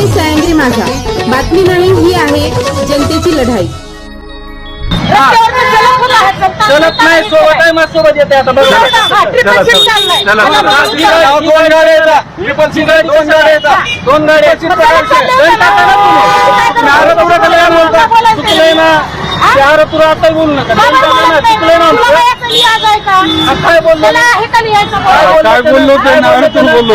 आहे सह्याद्री माझा. बातमी नाही ही आहे जनतेची लढाई. चलत नाही सोबत आहे मग सोबत येते आता बघा दोन गाड्या येतात. ट्रिपल सीट दोन गाड्या येतात. दोन गाड्या चुकलंय ना. चार तुला आता बोलू नका. ना. हा, काय बोललो काय बोललो ते. बोललो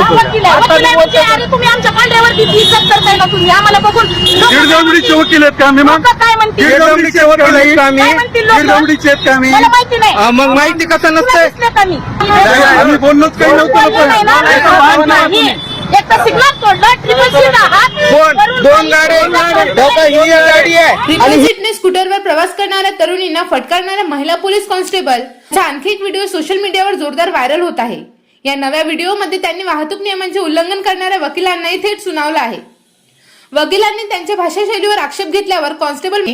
तुम्ही आमच्या पांढऱ्यावरती इज्जत करताय ना तुम्ही आम्हाला बघून गिरजावडीचे वकील आहेत का आम्ही मग? काय म्हणतील? गिरजावडीचे वकील आहेत का आम्ही? काय म्हणतील लोकं? गिरजावडीचे आहेत का आम्ही? मला माहिती नाही. हा, मग माहिती कसं नसतंय मी आम्ही? बोललोच काही नव्हतं. एक तर सिग्नल तोडलं ट्रिपल सीट आहात दोन वरून दोन हो एक गाडी आहे. स्कूटरवर प्रवास करणाऱ्या तरुणींना फटकारणाऱ्या महिला पोलीस कॉन्स्टेबल चा आणखी एक व्हिडिओ सोशल मीडियावर जोरदार व्हायरल होत आहे. या नव्या व्हिडिओमध्ये त्यांनी वाहतूक नियमांचे उल्लंघन करणाऱ्या वकिलांनाही थेट सुनावलं आहे. वकिलांनी त्यांच्या भाषाशैलीवर आक्षेप घेतल्यावर कॉन्स्टेबल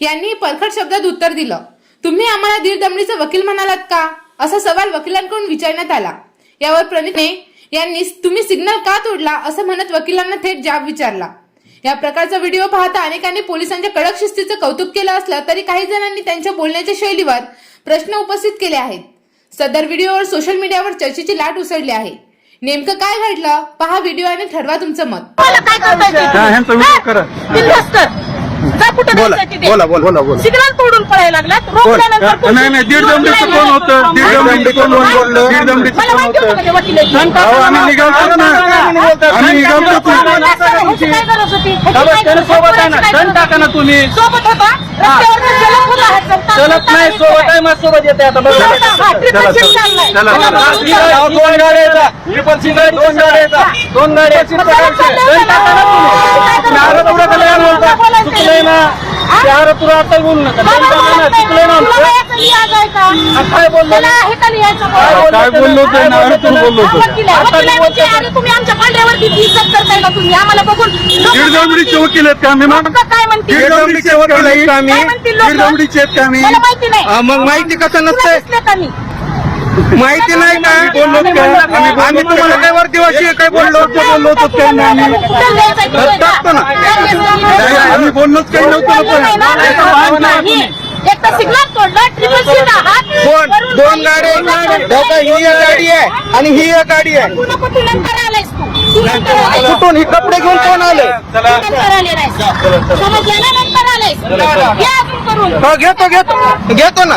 यांनी परखड शब्दात उत्तर दिलं. तुम्ही आम्हाला दीर्दमडीचा वकील म्हणालात का? असा सवाल वकिलांकडून विचारण्यात आला. यावर प्रणितने यांनी तुम्ही सिग्नल का तोडला? असं म्हणत वकिलांना थेट जाब विचारला. या प्रकारचा व्हिडिओ पाहता अनेकांनी पोलिसांच्या कडक शिस्तीचं कौतुक केलं असलं तरी काही जणांनी त्यांच्या बोलण्याच्या शैलीवर प्रश्न उपस्थित केले आहेत. सदर व्हिडिओवर सोशल मीडियावर चर्चेची लाट उसळली आहे. नेमकं काय घडलं? पहा व्हिडिओ आणि ठरवा तुमचं मत. जा कुठं बोला जायचं तिथे. बोला बोला बोला बोला सिग्नल तोडून पळायला लागलात. रोखल्यानंतर नाही नाही दीड दमडीचं कोण होतं दीड दमडीचं कोण बोललं दीड दमडीचं मला कोण माहिती होतं का ते होतं वकील आहेत? अहो, आम्ही निघालतोच ना आम्ही निघालतोच तुम्हाला ना नसताना ह्याची काय गरज होती? ह्याची चला, काय गरज सोबत आहे ना होती? दंड टाका ना तुम्ही सोबत होता चलत होता हा चलता- चलत चलता नाही येत सोबत आहे मग सोबत येते आता बघा हा, ट्रिपल चला, सीट चला. चाललाय. चला, मला चला. बघून चला. दोन गाड्या येतात ट्रिपल सीट दोन गाड्या येतात दोन गाड्या दंड टाका ना तुम्ही बोलता चुकलंय ना चार तुला आता बोलू नका. ना आमचं. हा, काय बोललो हे काय बोललो ते नावाने तुम्ही. बोललो होतो वकील आहे. वकील आहेत का आम्ही? मग म्हणतील? गिरजावडीचे वकील आहेत का आम्ही? लोकं? गिरजावडीचे आहेत का आम्ही? मला माहिती नाही. हा, मग माहिती कसं नसतंय माहिती नाही का? बोललो का? आम्ही आम्ही तुम्हाला काय वरती वर्षी काय बोललो होतो बोललो होतो काय नाही आम्ही कुठं जायचं आहे तिथे? टाकतो ना. नाही, आम्ही बोललोच काही नव्हतं. एक तर सिग्नल तोडलं ट्रिपल सीट आहात दोन दोन हो एक गाडी आहे आणि ही एक गाडी आहे. कुठून? ही कपडे घेऊन कोण आले तू नंतर आले हो घेतो घेतो. घेतो ना.